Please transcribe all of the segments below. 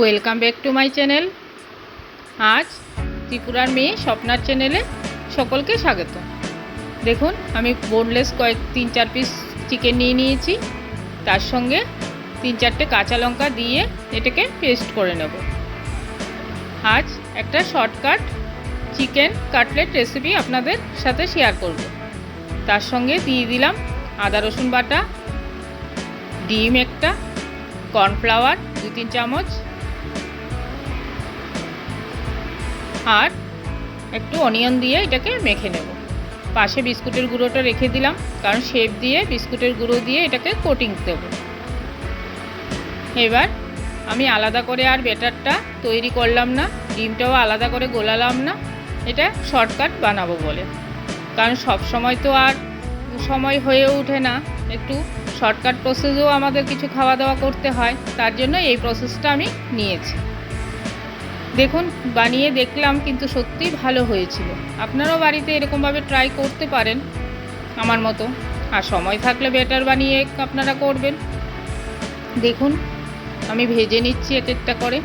Welcome back to my channel আজ ত্রিপুরার মেয়ে স্বপ্নার চ্যানেলে সকলকে স্বাগত। দেখুন, আমি বোনলেস কয়েক, তিন, চার পিস চিকেন নিয়ে নিয়েছি। তার সঙ্গে তিন, চারটে কাঁচা লঙ্কা দিয়ে এটাকে পেস্ট করে নেব। আজ একটা শর্টকাট চিকেন কাটলেট রেসিপি আপনাদের সাথে শেয়ার করব। তার সঙ্গে দিয়ে দিলাম আদা, রসুন বাটা, ডিম একটা কর্নফ্লাওয়ার দু তিন চামচ আর একটু অনিয়ন দিয়ে এটাকে মেখে নেব। পাশে বিস্কুটের গুঁড়োটা রেখে দিলাম, কারণ শেপ দিয়ে বিস্কুটের গুঁড়ো দিয়ে এটাকে কোটিং দেব। এবার আমি আলাদা করে আর বেটারটা তৈরি করলাম না, ডিমটাও আলাদা করে গোলালাম না, এটা শর্টকাট বানাবো বলে। কারণ সব সময় তো আর সময় হয়ে ওঠে না, একটু শর্টকাট প্রসেসেও আমাদের কিছু খাওয়া দাওয়া করতে হয়, তার জন্য এই প্রসেসটা আমি নিয়েছি। দেখুন, বানিয়ে দেখলাম কিন্তু সত্যি ভালো হয়েছিল। আপনারাও বাড়িতে এরকমভাবে ট্রাই করতে পারেন আমার মতো। আর সময় থাকলে বেটার বানিয়ে আপনারা করবেন। দেখুন, আমি ভেজে নিচ্ছি এক একটা করে।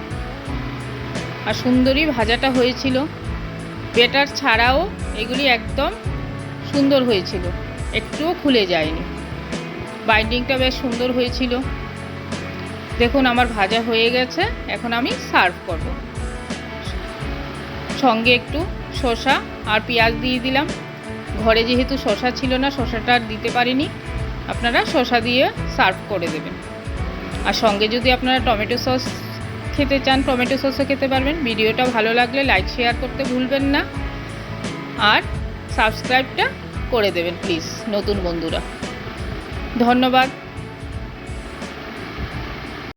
আর সুন্দরই ভাজাটা হয়েছিল। বেটার ছাড়াও এগুলি একদম সুন্দর হয়েছিল। একটুও খুলে যায়নি। বাইন্ডিংটা বেশ সুন্দর হয়েছিল। দেখুন, আমার ভাজা হয়ে গেছে। এখন আমি সার্ভ করব। সঙ্গে একটু শসা আর পেঁয়াজ দিয়ে দিলাম। ঘরে যেহেতু শসা ছিল না, শসাটা আর দিতে পারিনি, আপনারা শসা দিয়ে সার্ভ করে দেবেন। আর সঙ্গে যদি আপনারা টমেটো সস খেতে চান, টমেটো সসও খেতে পারবেন। ভিডিওটা ভালো লাগলে লাইক, শেয়ার করতে ভুলবেন না। আর সাবস্ক্রাইবটা করে দেবেন, প্লিজ, নতুন বন্ধুরা। ধন্যবাদ।